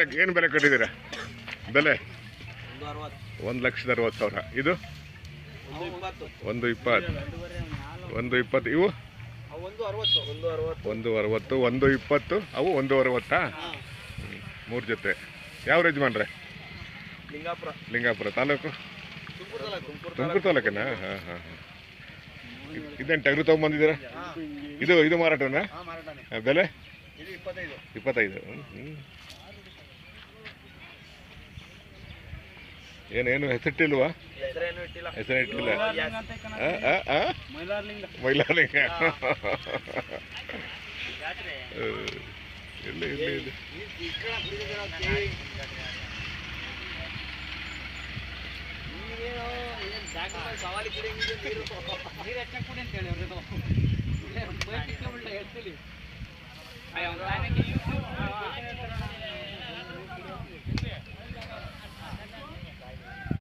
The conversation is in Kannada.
ಏನು ಬೆಲೆ ಕಟ್ಟಿದ್ದೀರಾ? ಬೆಲೆ? ಒಂದು ಲಕ್ಷದ ಅರವತ್ತು ಸಾವಿರ. ಇದು? ಒಂದು ಇಪ್ಪತ್ತು. ಒಂದು ಇಪ್ಪತ್ತು. ಇವು? ಒಂದು ಅರವತ್ತು ಒಂದು ಇಪ್ಪತ್ತು. ಅವು ಒಂದು ಅರವತ್ತಾ? ಮೂರು ಜೊತೆ. ಯಾವ ಯಜಮಾನ್ರೆ? ಲಿಂಗಾಪುರ ಲಿಂಗಾಪುರ ತಾಲೂಕು? ತುಮಕೂರು ತಾಲೂಕು ತುಮಕೂರು ತುಮಕೂರು ತಾಲೂಕೇನಾ? ಹಾಂ ಹಾಂ ಹಾಂ. ಇದೇನು ಟಗರು ತೊಗೊಂಬಂದಿದ್ದೀರಾ? ಇದು ಇದು ಮಾರಾಟನಾ? ಬೆಲೆ? ಇಪ್ಪತ್ತೈದು. ಹ್ಮ್, ಏನೇನು ಹೆಸರಿಟ್ಟಿಲ್ವಾ? ಹೆಸರಿಟ್ಟಿಲ್ಲ? ಮೈಲಾರ್ಲಿಂಗ ಮೈಲಾರಲಿಂಗ ಇಲ್ಲಿ ಇಲ್ಲಿ ಇಲ್ಲಿ. ಸವಾಲಿ